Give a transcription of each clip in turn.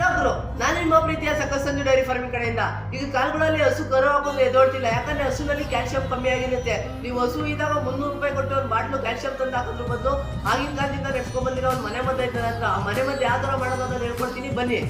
ಗುರು ನಾನು ನಿಮ್ಮ ಪ್ರೀತಿಯ ಸಕಸಂಜು ಡೈರಿ ಫಾರ್ಮಿಂಗ್ ಕಡೆಯಿಂದ. ಈಗ ಕಾಲುಗಳಲ್ಲಿ ಹಸು ಹಾಕೋದು ಎದೋಡ್ತಿಲ್ಲ ಯಾಕಂದ್ರೆ ಹಸುನಲ್ಲಿ ಕ್ಯಾಲ್ಸಿಯಂ ಕಮ್ಮಿ ಆಗಿರುತ್ತೆ. ನೀವು ಹಸು ಇದ್ದಾಗ ಮುನ್ನೂರು ರೂಪಾಯಿ ಕೊಟ್ಟು ಒಂದು ಬಾಟ್ಲು ಕ್ಯಾಲ್ಸಿಯಂ ತಂದು ಹಾಕೋದ್ರ ಬದಲು ಆಗಿನ ಕಾಲದಿಂದ ನೆಡ್ಸ್ಕೊಂಡ್ ಬಂದಿರೋ ಒಂದು ಮನೆ ಮದ್ದು ಇದ್ದಾರೆ ಅಂತ. ಆ ಮನೆ ಮದ್ದು ಯಾವ ತರ ಮಾಡೋದು ಅಂತ ಹೇಳ್ಕೊಡ್ತೀನಿ ಬನ್ನಿ.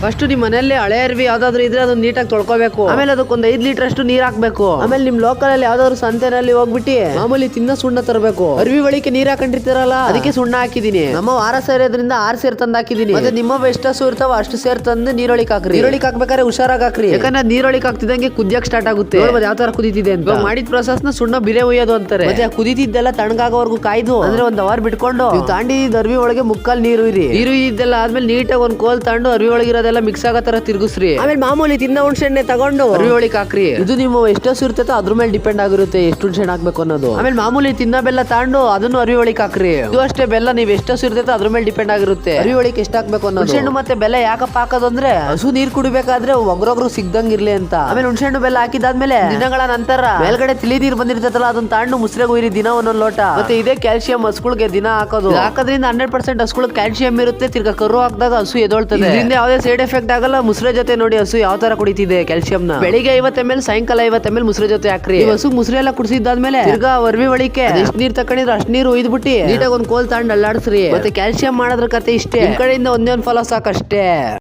ಫಸ್ಟ್ ನಿಮ್ ಮನೆಯಲ್ಲಿ ಹಳೆ ಅರ್ವಿ ಯಾವ್ದಾದ್ರು ಇದ್ರೆ ಅದನ್ನ ನೀಟಾಗಿ ತೊಳ್ಕೊಬೇಕು. ಆಮೇಲೆ ಅದಕ್ಕೊಂದ್ ಐದ್ ಲೀಟರ್ ಅಷ್ಟು ನೀರ್ ಹಾಕ್ಬೇಕು. ಆಮೇಲೆ ನಿಮ್ ಲೋಕಲ್ ಅಲ್ಲಿ ಯಾವ್ದಾದ್ರು ಸಂತೆನಲ್ಲಿ ಹೋಗ್ಬಿಟ್ಟು ಮಾಮೂಲಿ ತಿನ್ನ ಸುಣ್ಣ ತರಬೇಕು. ಅರ್ವಿ ಒಳಿಕೆ ನೀರ್ ಹಾಕೊಂಡಿರ್ತೀರಲ್ಲ? ಅದಕ್ಕೆ ಸುಣ್ಣ ಹಾಕಿದೀನಿ. ನಮ್ಮ ವಾರ ಸೇರೋದ್ರಿಂದ ಆರ್ ಸೇರ್ ತಂದ್ ಹಾಕಿದೀನಿ. ಮತ್ತೆ ನಿಮ್ಮ ಎಷ್ಟು ಹಸು ಇರ್ತಾವ ಅಷ್ಟು ಸೇರ್ ತಂದು ನೀರೊಳಿಕ್ ಹಾಕ್ರಿ. ನೀರೊಳಿಕ್ ಹಾಕ್ಬೇಕಾದ್ರೆ ಹುಷಾರಾಗಿ ಹಾಕ್ರಿ. ಯಾಕಂದ್ರೆ ನೀರೊಳಿಕ್ ಹಾಕ್ತಿದಂಗೆ ಕುದಿಯಕ್ ಸ್ಟಾರ್ಟ್ ಆಗುತ್ತೆ. ಯಾವ ತರ ಕುದೀತಿದೆ ಅಂತ? ಮಾಡಿದ ಪ್ರೊಸೆಸ್ನ ಸುಣ್ಣ ಬಿರೆ ಒಯ್ಯೋದು ಅಂತಾರೆ. ಮತ್ತೆ ಕುದಿತಿದ್ದೆಲ್ಲ ತಣ್ಣಗಾಗೋವರೆಗೂ ಕಾಯ್ದು. ಅಂದ್ರೆ ಒಂದ್ ಅವರ್ ಬಿಟ್ಕೊಂಡು ತಾಂಡಿ ಅರ್ವಿ ಒಳಗೆ ಮುಕ್ಕಲ್ ನೀರು ಇರಿ. ನೀರು ಇದ್ದೆಲ್ಲ ಆದ್ಮೇಲೆ ನೀಟಾಗಿ ಒಂದ್ ಕೋಲ್ ತಗೊಂಡು ಅರಿವಿ ಒಳಗಿರೋದೆಲ್ಲ ಮಿಕ್ಸ್ ಆಗೋ ತರ ತಿರುಗಿಸ್ರಿ. ಆಮೇಲೆ ಮಾಮೂಲಿ ತಿನ್ನ ಹುಣ್ಸೆಣ್ಣೆ ತಗೊಂಡು. ಅರಿವಿ ಒಳಗೆ ಹಾಕ್ರಿ ಇದು ನಿಮ್ಮ ಎಷ್ಟು ಹಸು ಇರ್ತೈತೋ ಅದ್ರ ಮೇಲೆ ಡಿಪೆಂಡ್ ಆಗಿರುತ್ತೆ ಎಷ್ಟು ಹುಣ್ಸೆಣ್ಣೆ ಹಾಕ್ಬೇಕು ಅನ್ನೋದು. ಆಮೇಲೆ ಮಾಮೂಲಿ ತಿನ್ನ ಬೆಲ್ಲ ತಗೊಂಡು ಅದನ್ನು ಅರಿವಿ ಒಳಗೆ ಹಾಕ್ರಿ ಇದು ಅಷ್ಟೇ ಬೆಲ್ಲ ನೀವು ಎಷ್ಟು ಹಸು ಇರ್ತೈತೋ ಅದ್ರ ಮೇಲೆ ಡಿಪೆಂಡ್ ಆಗಿರುತ್ತೆ. ಅರಿವಿ ಒಳಗೆ ಎಷ್ಟು ಹಾಕ್ಬೇಕು ಅನ್ನೋದು. ಹುಣ್ಸೆಣ್ಣು ಮತ್ತೆ ಬೆಲ್ಲ ಯಾಕಪ್ಪ ಹಾಕೋದಂದ್ರೆ ಹಸು ನೀರ್ ಕುಡಿಬೇಕಾದ್ರೆ ಒಗ್ರೊಗ್ರು ಸಿಗ್ದಂಗ್ ಇರ್ಲಿ ಅಂತ. ಆಮೇಲೆ ಹುಣ್ಸೆಣ್ಣು ಬೆಲ್ಲ ಹಾಕಿದಾದ್ಮೇಲೆ ದಿನಗಳ ನಂತರ ಮೇಲ್ಗಡೆ ತಿಳಿ ನೀರ್ ಬಂದಿರ್ತೈತಲ್ಲ ಅದನ್ನ ತಾಂಡು ಮುಸ್ರೆಗೆ ಉಯ್ರಿ ದಿನ ಒಂದೊಂದು ಲೋಟ. ಮತ್ತೆ ಇದೇ ಕ್ಯಾಲ್ಸಿಯಂ ಹಸುಗಳಿಗೆ ದಿನ ಹಾಕೋದು. ಹಾಕೋದ್ರಿಂದ ಹಂಡ್ರೆಡ್ ಪರ್ಸೆಂಟ್ ಹಸುಗಳಿಗೆ ಕ್ಯಾಲ್ಸಿಯಂ ಇರುತ್ತೆ ತಿರ್ಗಾ ಕರು ಹಾಕಿದಾಗ ಹಸು ಎದೊಳ್ತದೆ ಇದರಿಂದ ಯಾವುದೇ ಸೈಡ್ ಎಫೆಕ್ಟ್ ಆಗಲ್ಲ. ಮುಸ್ರೆ ಜೊತೆ ನೋಡಿ ಹಸು ಯಾವ ತರ ಕುಡಿತಿದೆ ಕ್ಯಾಲ್ಸಿಯಂ ನ. ಬೆಳಿಗ್ಗೆ ಐವತ್ತ ಎಂ ಎಲ್ ಸಾಯಂಕಾಲ ಐವತ್ತ ಎಂ ಎಲ್ ಮುಸ್ರೆ ಜೊತೆ ಹಾಕ್ರಿ. ಹಸು ಮುಸ್ರೆ ಎಲ್ಲ ಕುಡಿಸಿದ್ದಾದ್ಮೇಲೆ ಈಗ ವರ್ವಿ ಒಳಿಕೆ ಎಷ್ಟು ನೀರ್ ತಕೊಂಡಿದ್ರೆ? ಅಷ್ಟು ನೀರು ಒಯ್ದ್ಬಿಟ್ಟು. ನೀಟಾಗಿ ಒಂದ್ ಕೋಲ್ ತಗೊಂಡ್ ಅಲ್ಲಾಡ್ಸ್ರಿ. ಮತ್ತೆ ಕ್ಯಾಲ್ಸಿಯಂ ಮಾಡೋದ್ರ ಕತೆ ಇಷ್ಟೇ. ಈ ಕಡೆಯಿಂದ ಒಂದೇ ಒಂದ್ ಫಲ ಸಾಕಷ್ಟೇ.